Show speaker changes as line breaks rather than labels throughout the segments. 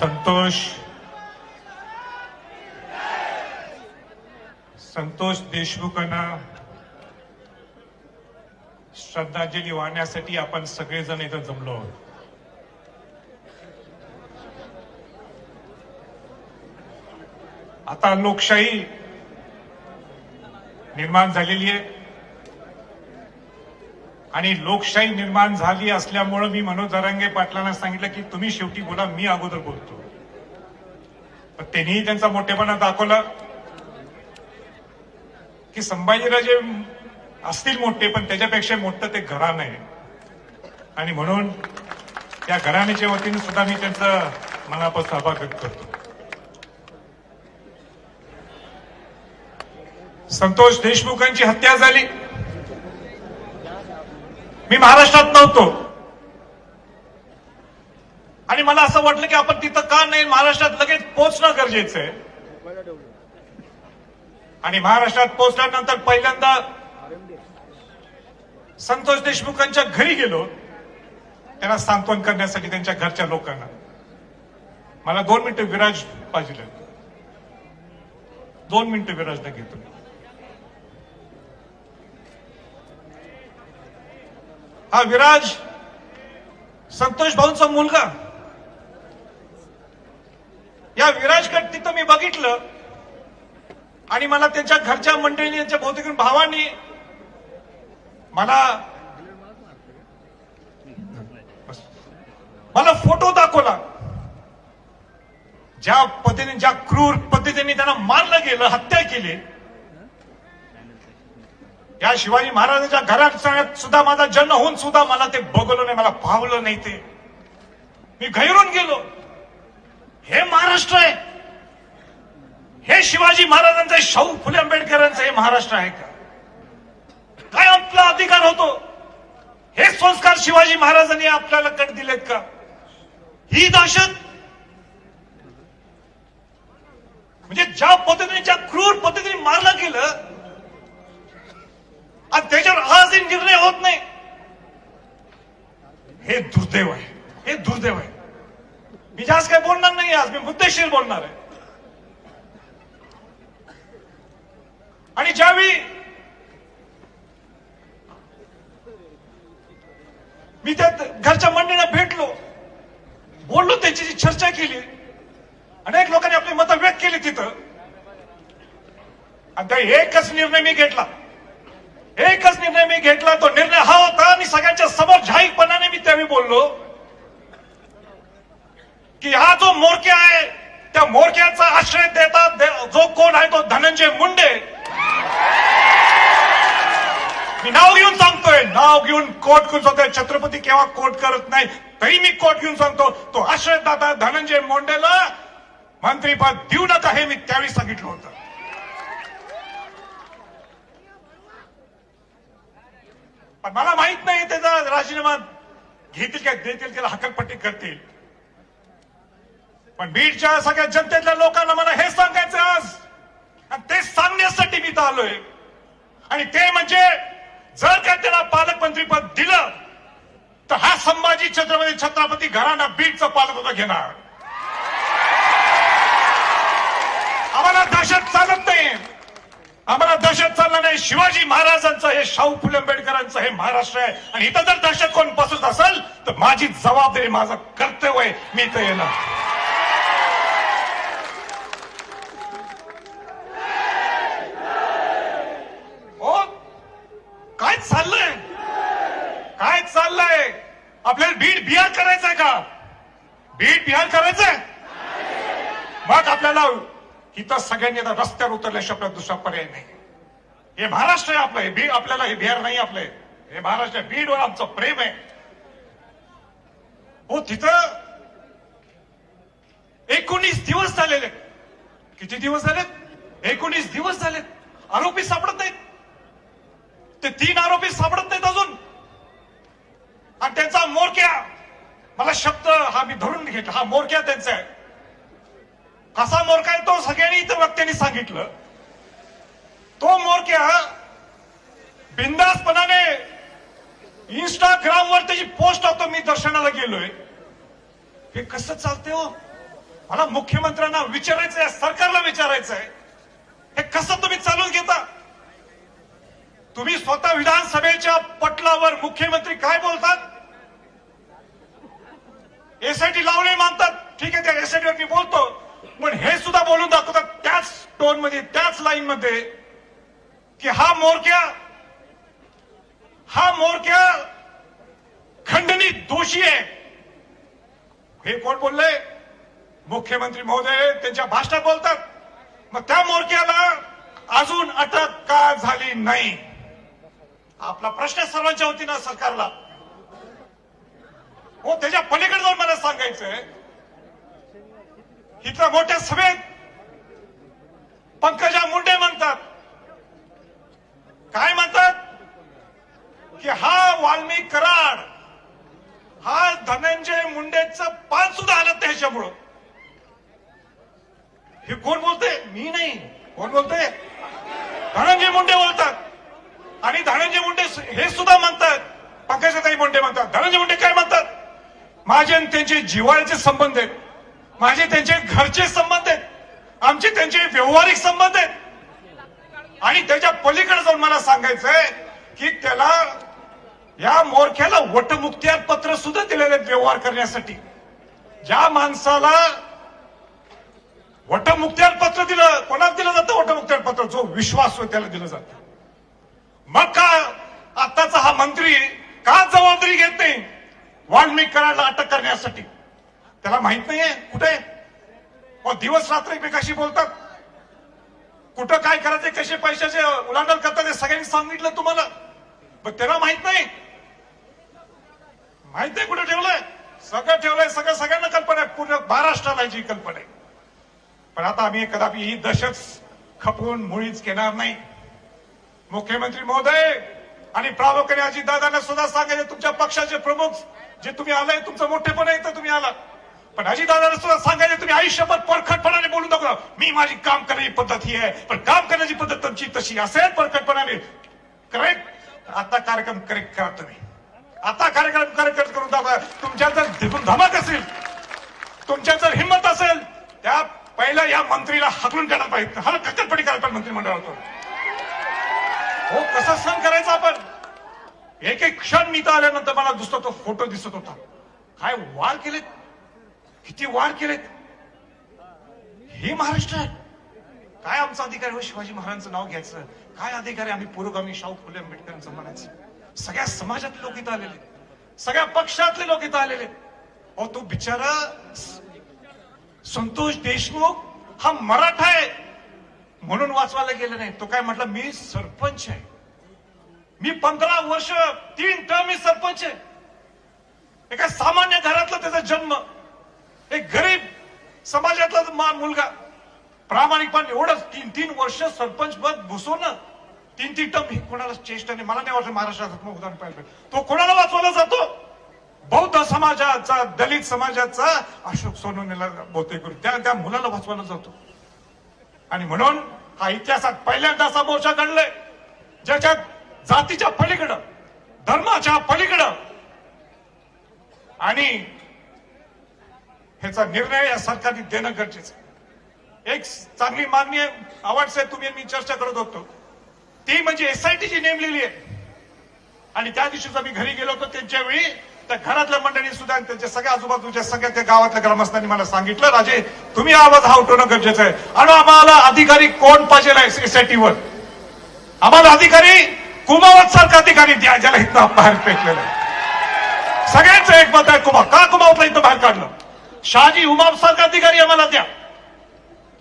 संतोष। संतोष देशमुखांना श्रद्धांजली वाहण्यासाठी आपण सगळेजण इथं जमलो आहोत. आता लोकशाही निर्माण झालेली आहे. आणि लोकशाही निर्माण झाली असल्यामुळं मी मनोज दरांगे पाटलांना सांगितलं की तुम्ही शेवटी बोला मी अगोदर बोलतो. पण त्यांनीही त्यांचा मोठेपणा दाखवला की संभाजीराजे असतील मोठे पण त्याच्यापेक्षा मोठं ते घराणं आहे. आणि म्हणून त्या घराण्याच्या वतीने सुद्धा मी त्यांचा मनापासून आभार व्यक्त करतो. संतोष देशमुखांची हत्या झाली. मी महाराष्ट्रात नव्हतो. आणि मला असं वाटलं की आपण तिथं का नाही महाराष्ट्रात लगेच पोहोचणं गरजेचं आहे. आणि महाराष्ट्रात पोहोचल्यानंतर पहिल्यांदा संतोष देशमुखांच्या घरी गेलो. त्यांना सांत्वन करण्यासाठी त्यांच्या घरच्या लोकांना. मला दोन मिनिटं विराज पाहिजे दोन मिनिटं विराजना घेतो हा विराज संतोष भाऊंचा मुलगा. या विराजकड तिथं मी बघितलं आणि मला त्यांच्या घरच्या मंडळींनी त्यांच्या भौतिक भावांनी मला मला फोटो दाखवला. ज्या पद्धतीने ज्या क्रूर पद्धतीने त्यांना मारलं गेलं हत्या केली या शिवाजी महाराजांच्या घरात सुद्धा माझा जन्म होऊन सुद्धा मला ते बघलं नाही मला पावलं नाही ते. मी घैरून गेलो. हे महाराष्ट्र आहे. हे शिवाजी महाराजांचं शाहू फुले आंबेडकरांचं हे महाराष्ट्र आहे का? काय आपला अधिकार होतो? हे संस्कार शिवाजी महाराजांनी आपल्याला कट दिलेत का? ही दहशत? म्हणजे ज्या पद्धतीने ज्या क्रूर पद्धतीने मारलं गेलं आणि त्याच्यावर आजही निर्णय होत नाही. हे दुर्दैव आहे. हे दुर्दैव आहे. मी जास्त काय बोलणार नाही आज. मी मुद्देशीर बोलणार आहे. आणि ज्यावेळी मी त्या घरच्या मंडळीला भेटलो बोललो त्यांच्याशी चर्चा केली अनेक लोकांनी आपली मतं व्यक्त केली तिथं. आणि त्या एकच निर्णय मी घेतला. एकच निर्णय मी घेतला तो निर्णय हा होता आणि सगळ्यांच्या समोर झाईकपणाने मी त्यावेळी बोललो की हा जो मोरक्या आहे त्या मोरक्याचा आश्रय देतात दे- जो कोण आहे तो धनंजय मुंडे. मी नाव घेऊन सांगतोय नाव घेऊन कोट घेऊन सांगतोय छत्रपती केव्हा कोट करत नाही तरी मी कोट घेऊन सांगतो तो आश्रयदाता धनंजय मुंडेला मंत्रीपद देऊ नका हे मी त्यावेळी सांगितलं होतं. पण मला माहीत नाही त्याचा राजीनामा घेतील का देतील त्याला हकलपट्टी करतील. पण बीडच्या सगळ्या जनतेतल्या लोकांना मला हे सांगायचं आज. आणि ते सांगण्यासाठी मी तर आलोय. आणि ते म्हणजे जर का त्याला पालकमंत्रीपद दिलं तर हा संभाजी छत्रपती छत्रपती घराणा बीडचं पालकत्व घेणार. आम्हाला दहशत चालत आम्हाला दहशत चालला नाही. शिवाजी महाराजांचं हे शाहू फुले आंबेडकरांचं हे महाराष्ट्र आहे. आणि इथं जर दहशत कोण बसत असेल तर माझी जबाबदारी माझं कर्तव्य आहे. मी इथं येणार. हो? काय चाललंय? काय चाललंय? आपल्याला बीड बिहार करायचंय का? बीड बिहार करायचंय? मग आपल्याला इथं सगळ्यांनी आता रस्त्यावर उतरल्याशिवाय आपल्याला दुसरा पर्याय नाही. हे महाराष्ट्र आहे आपलं हे बीड आपल्याला हे बिहार नाही आपलं. हे. महाराष्ट्र आहे. बीडवर आमचं प्रेम आहे. हो तिथं एकोणीस दिवस झालेले किती दिवस झालेत? एकोणीस दिवस झालेत. आरोपी सापडत नाहीत. ते तीन आरोपी सापडत नाहीत अजून. आणि त्यांचा मोरक्या मला शब्द हा मी धरून घेतला हा मोरक्या त्यांचा आहे. कसा मोरका आहे तो सगळ्यांनी इतर वक्त्यांनी सांगितलं. तो मोरक्या बिंदासपणाने इंस्टाग्रामवर त्याची पोस्ट होतो मी दर्शनाला गेलोय. हे कसं चालते हो? मला मुख्यमंत्र्यांना विचारायचं आहे सरकारला विचारायचं आहे हे कसं तुम्ही चालून घेता? तुम्ही स्वतः विधानसभेच्या पटलावर मुख्यमंत्री काय बोलतात? एसआयटी लावणे मानतात. ठीक आहे त्या एसआयटी वर मी बोलतो. पण हे सुद्धा बोलून दाखवतात त्याच टोनमध्ये त्याच लाईन मध्ये की हा मोरक्या हा मोरक्या खंडनी दोषी आहे. हे कोण बोलले मुख्यमंत्री महोदय त्यांच्या भाषणात बोलतात. मग त्या मोरक्याला अजून अटक का झाली नाही? आपला प्रश्न सर्वांच्या वतीनं सरकारला. हो त्याच्या पलीकडे जाऊन मला सांगायचंय इथल्या मोठ्या सभेत पंकजा मुंडे म्हणतात. काय म्हणतात? की हा वाल्मिक कराड हा धनंजय मुंडेच पान सुद्धा आलं नाही ह्याच्यामुळं. हे कोण बोलते? मी नाही. कोण बोलते? धनंजय मुंडे बोलतात. आणि धनंजय मुंडे हे सुद्धा म्हणतात. पंकजाताई मुंडे म्हणतात. धनंजय मुंडे काय म्हणतात? माझे आणि त्यांचे जिवाळ्याचे संबंध आहेत. माझे त्यांचे घरचे संबंध आहेत. आमचे त्यांचे व्यवहारिक संबंध आहेत. आणि त्याच्या पलीकडे जाऊन मला सांगायचंय की त्याला या मोरख्याला वटमुक्त्यार पत्र सुद्धा दिलेले आहेत व्यवहार करण्यासाठी. ज्या माणसाला वटमुक्त्यार पत्र दिलं कोणाला दिलं जातं वटमुक्त्यार पत्र? जो विश्वास होय त्याला दिलं जातं. मग का आताचा हा मंत्री का जबाबदारी घेत नाही? वाल्मिक कराडला अटक करण्यासाठी. त्याला माहीत नाहीये कुठे मग दिवस रात्र एकमेकाशी बोलतात. कुठं काय करायचे कसे पैशाचे उलांडल करतात हे सगळ्यांनी सांगितलं तुम्हाला. पण त्याला माहीत नाही. माहीत नाही कुठं ठेवलंय. सगळं ठेवलंय सगळं सगळ्यांना कल्पना आहे. पूर्ण महाराष्ट्राला जी कल्पना आहे. पण आता आम्ही कदापि ही दशच खपवून मुळीच घेणार नाही. मुख्यमंत्री महोदय आणि प्रामुख्याने अजितदादांना सुद्धा सांगायचे तुमच्या पक्षाचे प्रमुख जे तुम्ही आलाय तुमचं मोठेपण आहे तर तुम्ही आला पण अजितदादांना सुद्धा सांगायचे तुम्ही आयुष्यभर परखटपणाने बोलू नका. मी माझी काम करण्याची पद्धत ही आहे. पण काम करण्याची पद्धत तुमची तशी असेल परखटपणाने. करेक्ट आता कार्यक्रम करेक्ट करा तुम्ही. आता कार्यक्रम करेक्ट करून दाखवा. तुमच्या जर धिकून धमक असेल तुमच्या जर हिंमत असेल त्या पहिल्या या मंत्रीला हकलून काढायला पाहिजे. हा कक्करपटी करायला पाहिजे मंत्रिमंडळातून हो कसं सहन करायचं आपण? एक एक क्षण मी तर आल्यानंतर मला दुसरा तो फोटो दिसत होता. काय वार केले? किती वाढ केलेत. हे महाराष्ट्र आहे. काय आमचा अधिकार हो शिवाजी महाराजांचं नाव घ्यायचं? काय अधिकार आहे आम्ही पुरोगामी शाहू फुले आंबेडकरांचं म्हणायचं? सगळ्या समाजातले लोक इथं आलेले सगळ्या पक्षातले लोक इथं आलेले अहो तो बिचारा संतोष देशमुख हा मराठा आहे. म्हणून वाचवायला गेलं नाही. तो काय म्हटला मी सरपंच आहे. मी पंधरा वर्ष तीन टर्म मी सरपंच आहे. एका सामान्य घरातला त्याचा जन्म. एक गरीब समाजातला मा- मुलगा प्रामाणिकपणे एवढंच तीन तीन वर्ष सरपंच पद घुसवणं तीन तीन टम कोणाला चेष्टा नाही. मला नाही वाटत महाराष्ट्रात उदाहरण पाहिलं पाहिजे. तो कोणाला वाचवला जातो? बौद्ध समाजाचा दलित समाजाचा अशोक सोनवणेला बहुतेक करून. त्या त्या मुलाला वाचवला जातो. आणि म्हणून हा इतिहासात पहिल्यांदा असा मोर्चा घडलाय ज्याच्यात जातीच्या पलीकडं धर्माच्या पलीकडं आणि ह्याचा निर्णय या सरकारने देणं गरजेचं आहे. एक चांगली मागणी आहे तुम्ही मी चर्चा करत होतो. ती म्हणजे एसआयटी जी नेमलेली आहे. आणि त्या दिवशीच आम्ही घरी गेलो होतो. त्यांच्या वेळी त्या घरातल्या मंडळी सुद्धा आणि त्यांच्या सगळ्या आजूबाजूच्या सगळ्या त्या गावातल्या ग्रामस्थांनी मला सांगितलं राजे तुम्ही आवाज हा उठवणं गरजेचं आहे. आणि आम्हाला अधिकारी कोण पाहिजे एसआयटीवर आम्हाला अधिकारी कुमावत सारखा अधिकारी द्या ज्याला इथं बाहेर फेकलेलं आहे. सगळ्यांचं एक मत आहे कुमा का कुमावतला इथं बाहेर काढलं? शहाजी उमाप सारखा अधिकारी आम्हाला द्या.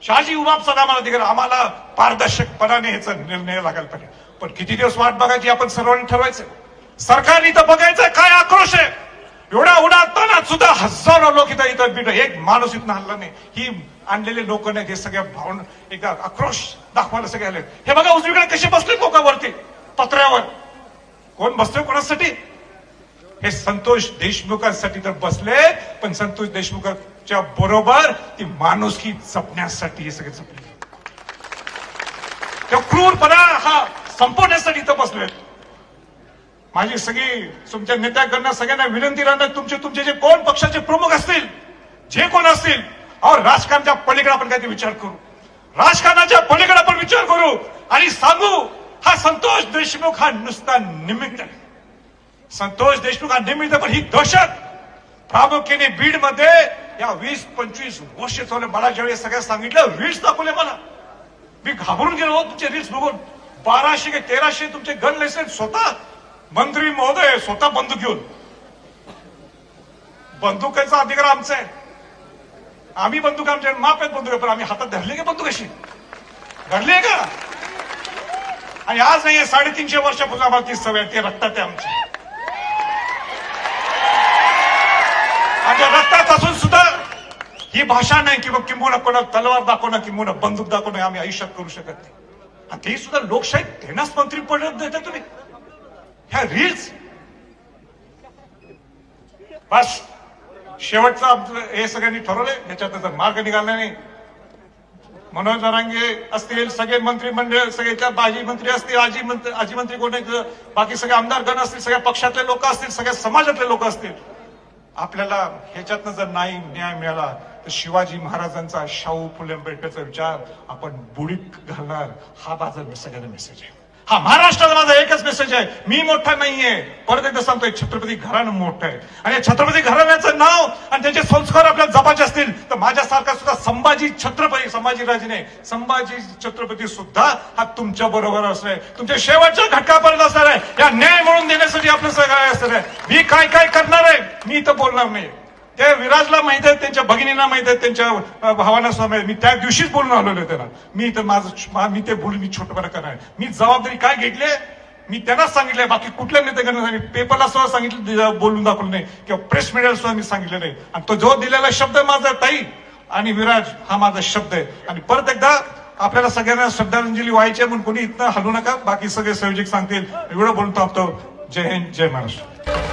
शहाजी उमाप सारखा आम्हाला अधिकारी आम्हाला पारदर्शकपणाने ह्याचा निर्णय लागायला पाहिजे. पण किती दिवस वाट बघायची आपण सर्वांनी ठरवायचं. सरकारने इथं बघायचं काय आक्रोश आहे. एवढा उन्हात तानात सुद्धा हजारो लोक इथं इथं बिट एक माणूस इथं हल्ला नाही. ही आणलेले लोक नाही हे सगळ्या भावना एकदा आक्रोश दाखवायला सगळे आले हे बघा उजवीकडे कसे बसले लोकांवरती पत्र्यावर. कोण बसतोय कोणासाठी? हे संतोष देशमुखांसाठी तर बसले पण संतोष देशमुखांच्या बरोबर ती माणुसकी जपण्यासाठी हे सगळे जपले. त्या क्रूरपणा हा संपवण्यासाठी इथं बसले माझी सगळी तुमच्या नेत्याकडनं सगळ्यांना विनंती राहणार तुमचे तुमचे जे कोण पक्षाचे प्रमुख असतील जे कोण असतील और राजकारणाच्या पलीकडे आपण काहीतरी विचार करू. राजकारणाच्या पलीकडे आपण विचार करू आणि सांगू हा संतोष देशमुख हा नुसता निमित्त आहे. संतोष देशमुख मिळतं पण ही दहशत. प्रामुख्याने बीडमध्ये या वीस पंचवीस वर्ष चालू मला ज्यावेळी सगळ्या सांगितलं रील्स दाखवले मला. मी घाबरून गेलो तुमचे रील्स बघून. बाराशे की तेराशे तुमचे गन लायसन्स स्वतः मंत्री महोदय स्वतः बंदूक घेऊन. बंदुकाचा अधिकार आमचा आहे. आम्ही बंदूक आमच्या माप आहेत बंदूक पण आम्ही हातात धरले का बंदूक अशी? धरली आहे का? आणि आज नाही साडेतीनशे वर्षापूर्वी आम्हाला ती सवय ते रक्तात आहे आमची. माझ्या रक्तात असून सुद्धा ही भाषा नाही किंवा किंबहुना कोणाला तलवार दाखवणं किंबहुना बंदूक दाखवणं आम्ही आयुष्यात करू शकत नाही. आणि ते सुद्धा लोकशाही त्यांनाच मंत्री पडत देता तुम्ही. ह्या रील्स बस. शेवटचं आमचं हे सगळ्यांनी ठरवलंय. त्याच्यात त्याचा मार्ग निघाला नाही. मनोज जरांगे असतील सगळे मंत्रिमंडळ सगळे माजी बाजी मंत्री असतील आजी मंत्री आजी मंत्री कोण आहेत? बाकी सगळे आमदार गण असतील सगळ्या पक्षातले लोक असतील सगळ्या समाजातले लोक असतील. आपल्याला ह्याच्यातनं जर नाही न्याय मिळाला तर शिवाजी महाराजांचा शाहू फुले आंबेडकरचा विचार आपण बुडीत घालणार. हा माझा सगळ्यांना मेसेज आहे. हा महाराष्ट्राचा माझा एकच मेसेज आहे. मी मोठा नाहीये. परत एकदा सांगतोय छत्रपती घराणं मोठं आहे. आणि छत्रपती घराण्याचं नाव आणि त्यांचे संस्कार आपल्याला जपाचे असतील तर माझ्यासारखा सुद्धा संभाजी छत्रपती संभाजीराजने संभाजी छत्रपती सुद्धा हा तुमच्या बरोबर असणार आहे. तुमच्या शेवटच्या घटकापर्यंत असणार आहे. या न्याय म्हणून देण्यासाठी आपलं सगळं असणार आहे. मी काय काय करणार आहे? मी इथं बोलणार नाही ते विराजला माहीत आहे त्यांच्या भगिनींना माहीत आहे त्यांच्या भावांना सुद्धा माहीत मी त्या दिवशीच बोलून आलेलो त्यांना. मी इथं माझं मी ते बोलून मी छोटपणा करणार मी जबाबदारी काय घेतली मी त्यांनाच सांगितलंय बाकी कुठल्या नेत्याकडनं सांगितलं? पेपरला सुद्धा सांगितलं बोलून दाखवलं नाही. किंवा प्रेस मीडियाला सुद्धा मी सांगितलं नाही. आणि तो जो दिलेला शब्द आहे माझा ताई. आणि विराज हा माझा शब्द आहे. आणि परत एकदा आपल्याला सगळ्यांना श्रद्धांजली व्हायची आहे म्हणून कोणी इथनं हलू नका. बाकी सगळे संयोजक सांगतील. एवढं बोलून थांबतो. जय हिंद जय महाराष्ट्र.